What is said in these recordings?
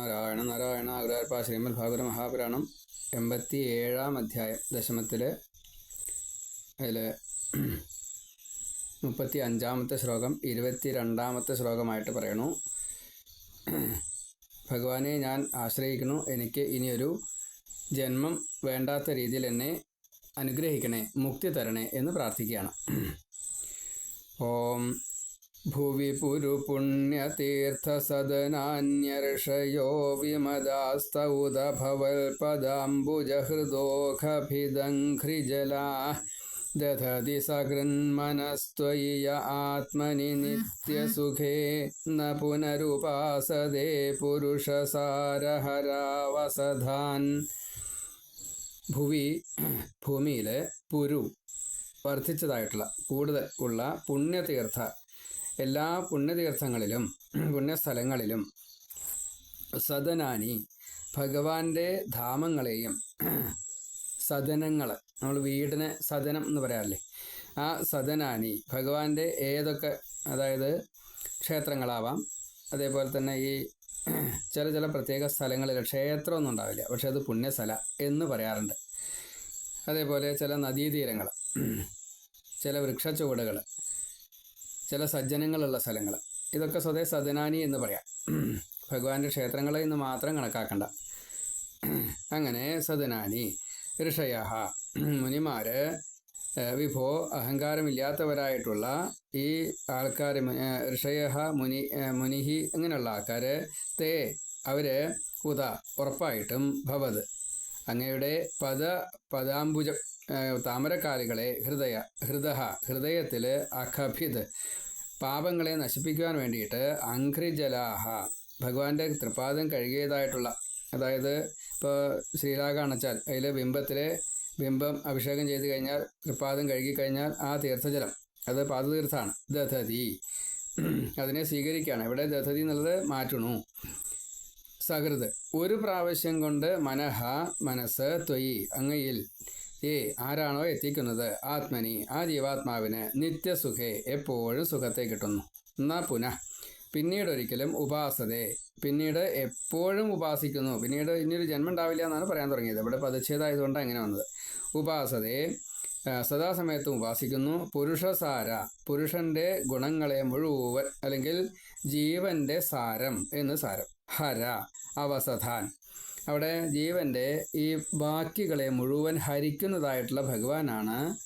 നാരായണ നാരായണ അഗ്രാർപ്പ ശ്രീമദ് ഭാഗവത മഹാപുരാണം എൺപത്തി ഏഴാം അധ്യായം ദശമത്തിൽ അതിൽ മുപ്പത്തി അഞ്ചാമത്തെ ശ്ലോകം ഇരുപത്തി രണ്ടാമത്തെ ശ്ലോകമായിട്ട് പറയണു ഭഗവാനെ ഞാൻ ആശ്രയിക്കുന്നു. എനിക്ക് ഇനിയൊരു ജന്മം വേണ്ടാത്ത രീതിയിൽ എന്നെ അനുഗ്രഹിക്കണേ മുക്തി തരണേ എന്ന് പ്രാർത്ഥിക്കുകയാണ്. ഓം ഭുവി പുരുപുണ്യതീർത്ഥസദനാന്യർഷയോ വിമതാസ്തൗദഭവൽപദാംബുജഹൃദോഖഭിദംഘ്രിജലാ ദധതി സകൃന്മനസ്ത്വയി ആത്മനി നിത്യസുഖേ ന പുനരുപാസദേ പുരുഷസാരഹരാവസധാൻ. ഭുവി ഭൂമിയിലെ പുരു വർദ്ധിച്ചതായിട്ടുള്ള കൂടുതൽ ഉള്ള പുണ്യതീർത്ഥ എല്ലാ പുണ്യതീർത്ഥങ്ങളിലും പുണ്യസ്ഥലങ്ങളിലും സദനാനി ഭഗവാന്റെ ധാമങ്ങളെയും സദനങ്ങൾ നമ്മൾ വീടിന് സദനം എന്ന് പറയാറില്ലേ? ആ സദനാനി ഭഗവാന്റെ ഏതൊക്കെ അതായത് ക്ഷേത്രങ്ങളാവാം. അതേപോലെ തന്നെ ഈ ചില ചില പ്രത്യേക സ്ഥലങ്ങളിൽ ക്ഷേത്രമൊന്നും ഉണ്ടാവില്ല. പക്ഷെ അത് പുണ്യസ്ഥല എന്ന് പറയാറുണ്ട്. അതേപോലെ ചില നദീതീരങ്ങൾ ചില വൃക്ഷച്ചുവടുകൾ ചില സജ്ജനങ്ങളുള്ള സ്ഥലങ്ങൾ ഇതൊക്കെ സ്വതേ സദനാനി എന്ന് പറയാം. ഭഗവാന്റെ ക്ഷേത്രങ്ങളെ ഇന്ന് മാത്രം കണക്കാക്കണ്ട. അങ്ങനെ സദനാനി ഋഷയഹ മുനിമാര് വിഭോ അഹങ്കാരമില്ലാത്തവരായിട്ടുള്ള ഈ ആൾക്കാർ ഋഷയഹ മുനി മുനിഹി ഇങ്ങനെയുള്ള ആൾക്കാർ തേ അവർ ഉദ ഉറപ്പായിട്ടും ഭവത്. അങ്ങയുടെ പദ പദാംബുജ താമരക്കാലുകളെ ഹൃദയ ഹൃദഹ ഹൃദയത്തിൽ അഖഭിത് പാപങ്ങളെ നശിപ്പിക്കുവാൻ വേണ്ടിയിട്ട് അങ്ക്രിജലാഹ ഭഗവാന്റെ തൃപ്പാദം കഴുകിയതായിട്ടുള്ള അതായത് ഇപ്പോൾ ശ്രീരാഗ അണച്ചാൽ അതിൽ ബിംബത്തിലെ ബിംബം അഭിഷേകം ചെയ്ത് കഴിഞ്ഞാൽ തൃപ്പാദം കഴുകി കഴിഞ്ഞാൽ ആ തീർത്ഥജലം അത് പാദതീർത്ഥാണ് ദധതി. അതിനെ സ്വീകരിക്കുകയാണ്. ഇവിടെ ദധതി എന്നുള്ളത് മാറ്റണു. സഹൃത് ഒരു പ്രാവശ്യം കൊണ്ട് മനഹ മനസ്സ് ത്വയി അങ്ങയിൽ ഏ ആരാണോ എത്തിക്കുന്നത്? ആത്മനി ആ ജീവാത്മാവിന് നിത്യസുഖേ എപ്പോഴും സുഖത്തെ കിട്ടുന്നു. എന്നാ പുനഃ. പിന്നീട് ഒരിക്കലും ഉപാസതേ. പിന്നീട് എപ്പോഴും ഉപാസിക്കുന്നു. പിന്നീട് ഇനിയൊരു ജന്മം ഉണ്ടാവില്ല എന്നാണ് പറയാൻ തുടങ്ങിയത്. ഇവിടെ പദച്ഛേദമായതുകൊണ്ട് അങ്ങനെ വന്നത്. ഉപാസതേ സദാസമയത്തും ഉപാസിക്കുന്നു പുരുഷസാര പുരുഷന്റെ ഗുണങ്ങളെ മുഴുവൻ അല്ലെങ്കിൽ ജീവന്റെ സാരം എന്ന് സാരം. ഹര അവസഥാൻ അവിടെ ജീവന്റെ ഈ ബാക്കികളെ മുഴുവൻ ഹരിക്കുന്നതായിട്ടുള്ള ഭഗവാനാണ്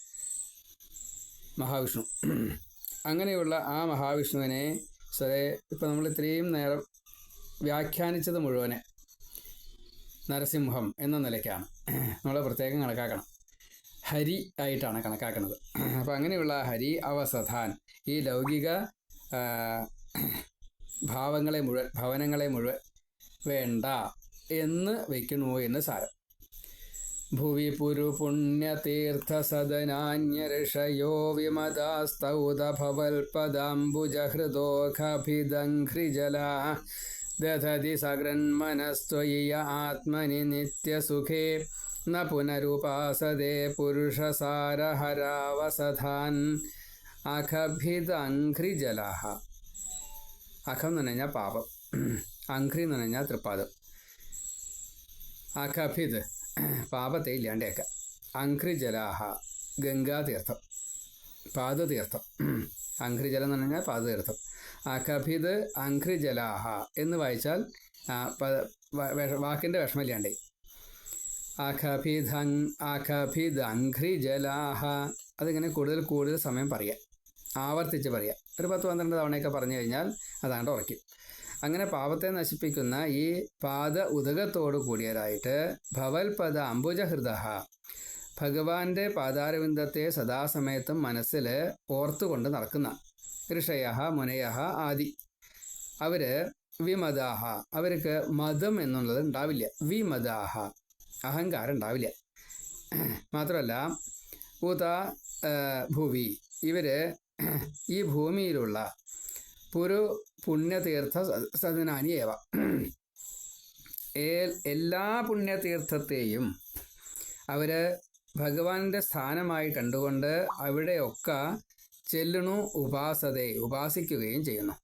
മഹാവിഷ്ണു. അങ്ങനെയുള്ള ആ മഹാവിഷ്ണുവിനെ സ്വരേ ഇപ്പം നമ്മൾ ഇത്രയും നേരം വ്യാഖ്യാനിച്ചത് മുഴുവനെ നരസിംഹം എന്ന നിലയ്ക്കാണ്. നമ്മൾ പ്രത്യേകം കണക്കാക്കണം. ഹരി ആയിട്ടാണ് കണക്കാക്കുന്നത്. അപ്പം അങ്ങനെയുള്ള ഹരി അവസഥാൻ ഈ ലൗകിക ഭാവങ്ങളെ മുഴുവൻ ഭവനങ്ങളെ മുഴുവൻ വേണ്ട എന്ന് വയ്ക്കണു എന്ന് സാരം. ഭുവി പുരു പുണ്യതീർത്ഥ സദനാന്യഋഷയോ വിമദാസ്തൗദഭവൽപദാംബുജഹൃദോഖഭിദङ्ഘ്രിജലാ ദധതി സകൃന്മനസ്ത്വയി ആത്മനി നിത്യസുഖേ. ന പുരുഷസാരഹരാവസാൻ പുരുഷസാരഹരാവസധാൻ അഖഭിദംഘ്രിജലാഹ. അഖം എന്ന് പറഞ്ഞാൽ പാപം. അഘ്രി എന്ന് പറഞ്ഞാൽ തൃപ്പാദം. അഖഭിത് പാപത്തെ ഇല്ലാണ്ടേക്ക അഘ്രിജലാഹ ഗംഗാതീർത്ഥം പാദതീർത്ഥം. അഘ്രിജലം എന്ന് പറഞ്ഞാൽ പാദതീർത്ഥം. അഖഭിത് അഘ്രിജലാഹ എന്ന് വായിച്ചാൽ വാക്കിന്റെ വിഷമമില്ലാണ്ടേ അഖഭിദ് അഖഭിദംഘ്രിജലാഹ അതിങ്ങനെ കൂടുതൽ കൂടുതൽ സമയം പറയാം. ആവർത്തിച്ച് പറയാം. ഒരു പത്ത് പന്ത്രണ്ട് തവണയൊക്കെ പറഞ്ഞു കഴിഞ്ഞാൽ അതാണ്ട് ഉറക്കും അങ്ങനെ പാപത്തെ നശിപ്പിക്കുന്ന ഈ പാദ ഉദകത്തോടു കൂടിയതായിട്ട് ഭവൽപദ അംബുജഹൃദ ഭഗവാന്റെ പാദാരവിന്ദത്തെ സദാസമയത്തും മനസ്സിൽ ഓർത്തുകൊണ്ട് നടക്കുന്ന ഋഷയ മുനയ ആദി. അവർ വിമതാഹ അവർക്ക് മതം എന്നുള്ളത് ഉണ്ടാവില്ല. വിമദാഹ. അഹങ്കാരം ഉണ്ടാവില്ല. മാത്രമല്ല ഉത ഭൂവി. ഇവർ ഈ ഭൂമിയിലുള്ള പുരു പുണ്യതീർത്ഥ സദനാനിയേവ എല്ലാ പുണ്യതീർത്ഥത്തെയും അവർ ഭഗവാന്റെ സ്ഥാനമായി കണ്ടുകൊണ്ട് അവിടെയൊക്കെ ചെല്ലണു ഉപാസതയെ ഉപാസിക്കുകയും ചെയ്യുന്നു.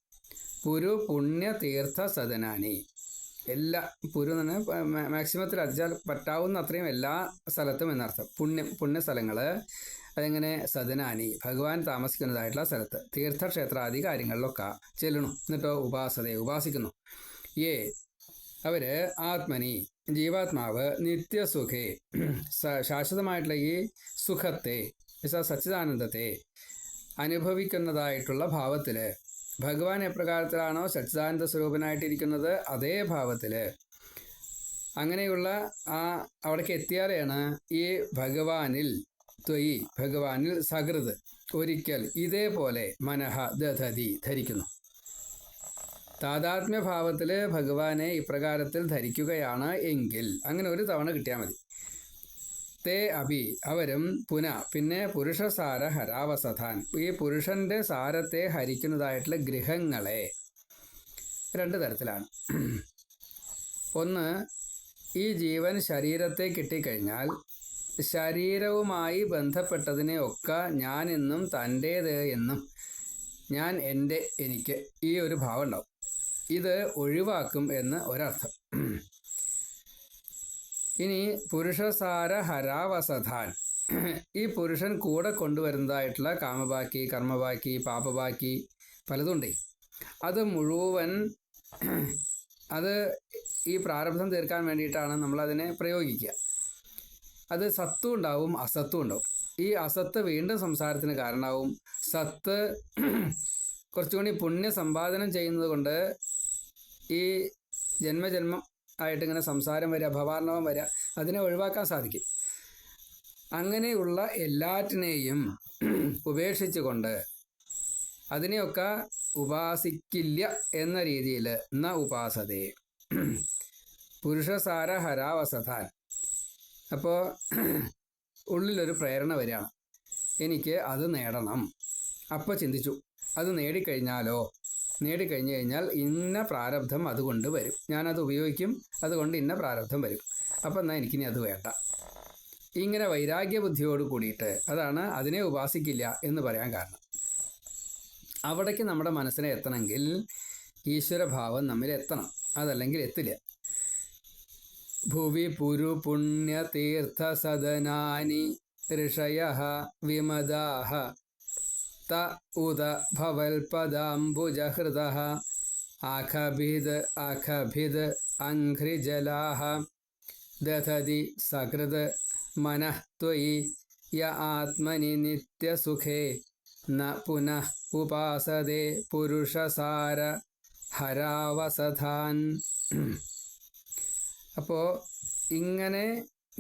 പുരു പുണ്യതീർത്ഥ സദനാനി എല്ലാ പുരു പറഞ്ഞാൽ മാക്സിമത്തിൽ അധിച്ചാൽ പറ്റാവുന്ന അത്രയും എല്ലാ സ്ഥലത്തും എന്നർത്ഥം. പുണ്യം പുണ്യ സ്ഥലങ്ങൾ അതെങ്ങനെ? സദനാനി ഭഗവാൻ താമസിക്കുന്നതായിട്ടുള്ള സ്ഥലത്ത്. തീർത്ഥക്ഷേത്രാദി കാര്യങ്ങളിലൊക്കെ ചെല്ലണം. എന്നിട്ടോ ഉപാസതയെ ഉപാസിക്കുന്നു. ഏ അവർ ആത്മനി ജീവാത്മാവ് നിത്യസുഖേ ശാശ്വതമായിട്ടുള്ള ഈ സുഖത്തെ സച്ചിദാനന്ദത്തെ അനുഭവിക്കുന്നതായിട്ടുള്ള ഭാവത്തിൽ ഭഗവാൻ എപ്രകാരത്തിലാണോ സച്ചിദാനന്ദ സ്വരൂപനായിട്ടിരിക്കുന്നത് അതേ ഭാവത്തിൽ അങ്ങനെയുള്ള ആ അവിടേക്ക് എത്തിയാലെയാണ് ഈ ഭഗവാനിൽ ത്വയി ഭഗവാനിൽ സകൃത് ഒരിക്കൽ ഇതേപോലെ മനഃ ദധതി ധരിക്കുന്നു. താതാത്മ്യഭാവത്തിൽ ഭഗവാനെ ഇപ്രകാരത്തിൽ ധരിക്കുകയാണ് എങ്കിൽ അങ്ങനെ ഒരു തവണ കിട്ടിയാൽ മതി. തേ അഭി അവരും പുന. പിന്നെ പുരുഷസാര ഹരാവസഥാൻ. ഈ പുരുഷന്റെ സാരത്തെ ഹരിക്കുന്നതായിട്ടുള്ള ഗൃഹങ്ങളെ. രണ്ട് തരത്തിലാണ്. ഒന്ന് ഈ ജീവൻ ശരീരത്തെ കിട്ടിക്കഴിഞ്ഞാൽ ശരീരവുമായി ബന്ധപ്പെട്ടതിനെ ഒക്കെ ഞാൻ എന്നും തന്റേത് എന്നും ഞാൻ എന്റെ എനിക്ക് ഈ ഒരു ഭാവം ഉണ്ടാവും. ഇത് ഒഴിവാക്കും എന്ന് ഒരർത്ഥം. ഇനി പുരുഷസാര ഹരാവസധാൻ. ഈ പുരുഷൻ കൂടെ കൊണ്ടുവരുന്നതായിട്ടുള്ള കാമബാക്കി കർമ്മബാക്കി പാപബാക്കി പലതുണ്ട്. അത് മുഴുവൻ അത് ഈ പ്രാരബ്ധം തീർക്കാൻ വേണ്ടിയിട്ടാണ് നമ്മളതിനെ പ്രയോഗിക്കുക. അത് സത്വം ഉണ്ടാവും അസത്വം ഉണ്ടാവും. ഈ അസത്ത് വീണ്ടും സംസാരത്തിന് കാരണമാവും. സത്ത് കുറച്ചുകൂടി പുണ്യ സമ്പാദനം ചെയ്യുന്നത് കൊണ്ട് ഈ ജന്മജന്മം ആയിട്ട് ഇങ്ങനെ സംസാരം വരിക ഭവാർണവം വരിക അതിനെ ഒഴിവാക്കാൻ സാധിക്കും. അങ്ങനെയുള്ള എല്ലാറ്റിനെയും ഉപേക്ഷിച്ചുകൊണ്ട് അതിനെയൊക്കെ ഉപാസിക്കില്ല എന്ന രീതിയിൽ ന ഉപാസതയെ പുരുഷസാര ഹരാവസഥാൻ അപ്പോൾ ഉള്ളിലൊരു പ്രേരണ വരികയാണ്. എനിക്ക് അത് നേടണം. അപ്പോൾ ചിന്തിച്ചു. അത് നേടിക്കഴിഞ്ഞാലോ? നേടിക്കഴിഞ്ഞു കഴിഞ്ഞാൽ ഇന്ന പ്രാരബ്ധം അതുകൊണ്ട് വരും. ഞാനത് ഉപയോഗിക്കും അതുകൊണ്ട് ഇന്ന പ്രാരബ്ധം വരും. അപ്പം എന്നാൽ എനിക്കിനി അത് വേണ്ട. ഇങ്ങനെ വൈരാഗ്യ ബുദ്ധിയോട് കൂടിയിട്ട് അതാണ് അതിനെ ഉപാസിക്കില്ല എന്ന് പറയാൻ കാരണം. അവിടേക്ക് നമ്മുടെ മനസ്സിനെ എത്തണമെങ്കിൽ ഈശ്വരഭാവം നമ്മിൽ എത്തണം. അതല്ലെങ്കിൽ എത്തില്ല. ഭുവി പുരു പുണ്യതീർത്ഥ സദനാനി ഋഷയ വിമദാഹ ത ഉദ ഭവൽപദാംബുജഹൃദ ആഖഭിദ് ആഖഭിദ് അഘ്രിജലാഹ ദധതി സകൃത് മനഃ ത്വയി യ ആത്മനി നിത്യസുഖേ ന പുനഃ ഉപാസതേ പുരുഷസാര ഹരാവസഥാൻ അപ്പോൾ ഇങ്ങനെ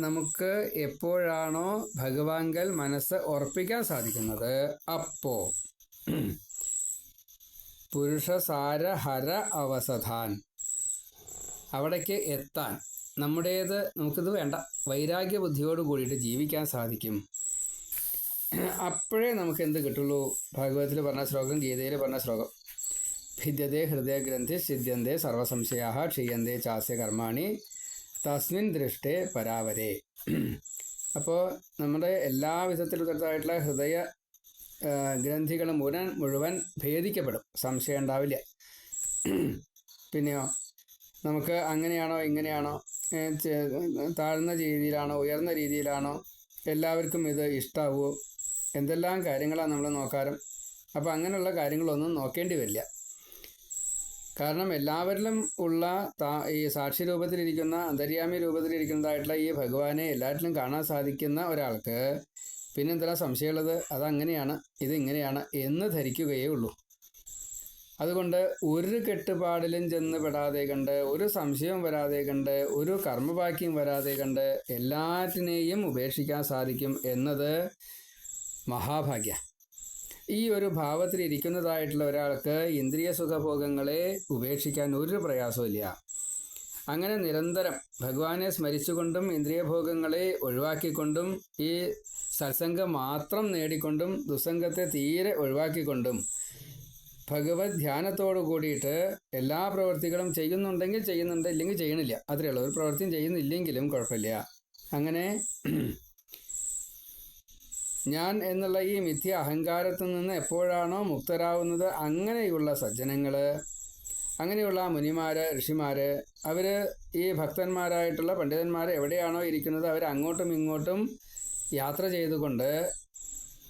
നമുക്ക് എപ്പോഴാണോ ഭഗവാങ്കൽ മനസ്സ് ഉറപ്പിക്കാൻ സാധിക്കുന്നത്? അപ്പോ പുരുഷസാര ഹര അവസഥാൻ. അവിടേക്ക് എത്താൻ. നമ്മുടേത് നമുക്കിത് വേണ്ട. വൈരാഗ്യ ബുദ്ധിയോട് കൂടിയിട്ട് ജീവിക്കാൻ സാധിക്കും. അപ്പോഴേ നമുക്ക് എന്ത് കിട്ടുള്ളൂ? ഭാഗവതത്തിൽ പറഞ്ഞ ശ്ലോകം ഗീതയിൽ പറഞ്ഞ ശ്ലോകം. ഭിദ്യതേ ഹൃദയഗ്രന്ഥി സിദ്ധ്യന്തേ സർവസംശയാ ക്ഷീയന്തേ ചാസ്യ കർമാണി തസ്മിൻ ദൃഷ്ടേ പരാവരെ. അപ്പോൾ നമ്മുടെ എല്ലാ വിധത്തിലുള്ളതായിട്ടുള്ള ഹൃദയ ഗ്രന്ഥികൾ മുഴുവൻ മുഴുവൻ ഭേദിക്കപ്പെടും. സംശയം ഉണ്ടാവില്ല. പിന്നെയോ നമുക്ക് അങ്ങനെയാണോ ഇങ്ങനെയാണോ താഴ്ന്ന രീതിയിലാണോ ഉയർന്ന രീതിയിലാണോ എല്ലാവർക്കും ഇത് ഇഷ്ടാവുമോ എന്തെല്ലാം കാര്യങ്ങളാണ് നമ്മൾ നോക്കാറും? അപ്പോൾ അങ്ങനെയുള്ള കാര്യങ്ങളൊന്നും നോക്കേണ്ടി വരില്ല. കാരണം എല്ലാവരിലും ഉള്ള ഈ സാക്ഷി രൂപത്തിലിരിക്കുന്ന അന്തര്യാമി രൂപത്തിലിരിക്കുന്നതായിട്ടുള്ള ഈ ഭഗവാനെ എല്ലാറ്റിലും കാണാൻ സാധിക്കുന്ന ഒരാൾക്ക് പിന്നെ എന്തെല്ലാം സംശയമുള്ളത്? അതങ്ങനെയാണ് ഇതിങ്ങനെയാണ് എന്ന് ധരിക്കുകയേ ഉള്ളൂ. അതുകൊണ്ട് ഒരു കെട്ടുപാടിലും ചെന്ന് പെടാതെ കണ്ട് ഒരു സംശയവും വരാതെ കണ്ട് ഒരു കർമ്മബാക്യം വരാതെ കണ്ട് എല്ലാറ്റിനെയും ഉപേക്ഷിക്കാൻ സാധിക്കും എന്നത് മഹാഭാഗ്യ. ഈ ഒരു ഭാവത്തിൽ ഇരിക്കുന്നതായിട്ടുള്ള ഒരാൾക്ക് ഇന്ദ്രിയ സുഖഭോഗങ്ങളെ ഉപേക്ഷിക്കാൻ ഒരു പ്രയാസമില്ല അങ്ങനെ നിരന്തരം ഭഗവാനെ സ്മരിച്ചുകൊണ്ടും ഇന്ദ്രിയഭോഗങ്ങളെ ഒഴിവാക്കിക്കൊണ്ടും ഈ സത്സംഗം മാത്രം നേടിക്കൊണ്ടും ദുസ്സംഗത്തെ തീരെ ഒഴിവാക്കിക്കൊണ്ടും ഭഗവത് ധ്യാനത്തോടു കൂടിയിട്ട് എല്ലാ പ്രവൃത്തികളും ചെയ്യുന്നുണ്ടെങ്കിൽ ചെയ്യുന്നുണ്ട് ഇല്ലെങ്കിൽ ചെയ്യണില്ല. അത്രയുള്ള ഒരു പ്രവൃത്തിയും ചെയ്യുന്നില്ലെങ്കിലും കുഴപ്പമില്ല. അങ്ങനെ ഞാൻ എന്നുള്ള ഈ മിഥ്യ അഹങ്കാരത്തിൽ നിന്ന് എപ്പോഴാണോ മുക്തരാവുന്നത് അങ്ങനെയുള്ള സജ്ജനങ്ങൾ അങ്ങനെയുള്ള മുനിമാര് ഋഷിമാര് അവർ ഈ ഭക്തന്മാരായിട്ടുള്ള പണ്ഡിതന്മാർ എവിടെയാണോ ഇരിക്കുന്നത് അവർ അങ്ങോട്ടും ഇങ്ങോട്ടും യാത്ര ചെയ്തുകൊണ്ട്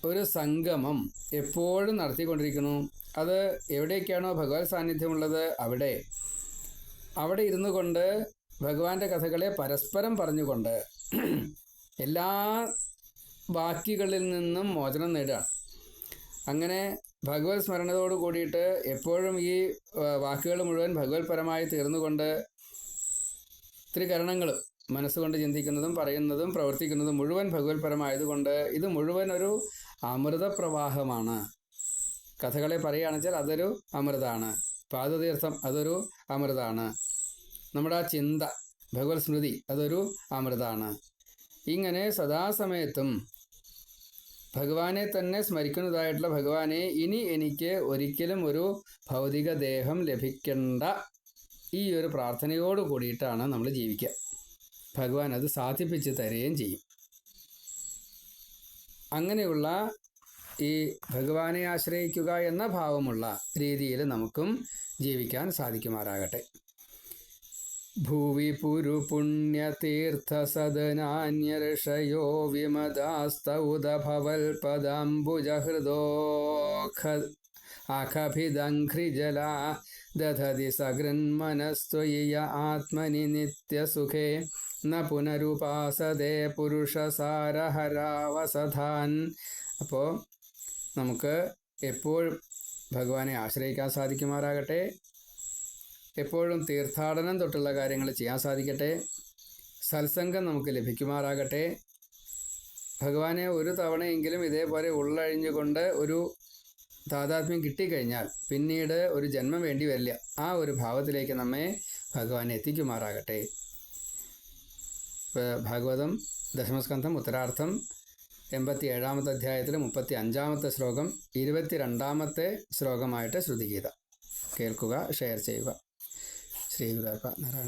ഒരു സംഗമം എപ്പോഴും നടത്തിക്കൊണ്ടിരിക്കുന്നു. അത് എവിടേക്കാണോ ഭഗവത് സാന്നിധ്യമുള്ളത് അവിടെ. അവിടെ ഇരുന്നു കൊണ്ട് ഭഗവാന്റെ കഥകളെ പരസ്പരം പറഞ്ഞുകൊണ്ട് എല്ലാ ബാക്കികളിൽ നിന്നും മോചനം നേടുകയാണ്. അങ്ങനെ ഭഗവത് സ്മരണതോട് കൂടിയിട്ട് എപ്പോഴും ഈ വാക്കുകൾ മുഴുവൻ ഭഗവത് പരമായി തീർന്നുകൊണ്ട് ത്രികരണങ്ങൾ മനസ്സുകൊണ്ട് ചിന്തിക്കുന്നതും പറയുന്നതും പ്രവർത്തിക്കുന്നതും മുഴുവൻ ഭഗവത് പരമായതുകൊണ്ട് ഇത് മുഴുവൻ ഒരു അമൃത പ്രവാഹമാണ് കഥകളെ പറയുകയാണെച്ചാൽ അതൊരു അമൃതാണ്. പാദതീർത്ഥം അതൊരു അമൃതാണ്. നമ്മുടെ ആ ചിന്ത ഭഗവത് സ്മൃതി അതൊരു അമൃതാണ്. ഇങ്ങനെ സദാസമയത്തും ഭഗവാനെ തന്നെ സ്മരിക്കുന്നതായിട്ടുള്ള ഭഗവാനെ ഇനി എനിക്ക് ഒരിക്കലും ഒരു ഭൗതിക ദേഹം ലഭിക്കേണ്ട. ഈ ഒരു പ്രാർത്ഥനയോട് കൂടിയിട്ടാണ് നമ്മൾ ജീവിക്കുക. ഭഗവാൻ അത് സാധിപ്പിച്ച് തരുകയും ചെയ്യും. അങ്ങനെയുള്ള ഈ ഭഗവാനെ ആശ്രയിക്കുക എന്ന ഭാവമുള്ള രീതിയിൽ നമുക്കും ജീവിക്കാൻ സാധിക്കുമാറാകട്ടെ. ഭൂവി പുരു പുണ്യതീർത്ഥസദനാന്യർഷയോ വിമതാസ്തൗദഭവൽപദാംബുജഹൃദോഖ അഖഭിദംഘ്രിജലാ ദധതി സഗൃന്മനസ്ത്വയി യ ആത്മനി നിത്യസുഖേ ന പുനരുപാസതേ പുരുഷസാരഹരാവസധാൻ. അപ്പോൾ നമുക്ക് എപ്പോഴും ഭഗവാനെ ആശ്രയിക്കാൻ സാധിക്കുമാറാകട്ടെ. എപ്പോഴും തീർത്ഥാടനം തൊട്ടുള്ള കാര്യങ്ങൾ ചെയ്യാൻ സാധിക്കട്ടെ. സത്സംഗം നമുക്ക് ലഭിക്കുമാറാകട്ടെ. ഭഗവാനെ ഒരു തവണയെങ്കിലും ഇതേപോലെ ഉള്ളഴിഞ്ഞുകൊണ്ട് ഒരു താതാത്മ്യം കിട്ടിക്കഴിഞ്ഞാൽ പിന്നീട് ഒരു ജന്മം വേണ്ടി വരില്ല. ആ ഒരു ഭാവത്തിലേക്ക് നമ്മെ ഭഗവാൻ എത്തിക്കുമാറാകട്ടെ. ഭാഗവതം ദശമസ്കന്ധം ഉത്തരാർത്ഥം എൺപത്തി ഏഴാമത്തെ അധ്യായത്തിൽ മുപ്പത്തി അഞ്ചാമത്തെ ശ്ലോകം ഇരുപത്തി രണ്ടാമത്തെ ശ്ലോകമായിട്ട് ശ്രുതിഗീത. കേൾക്കുക ഷെയർ ചെയ്യുക. श्री नारायण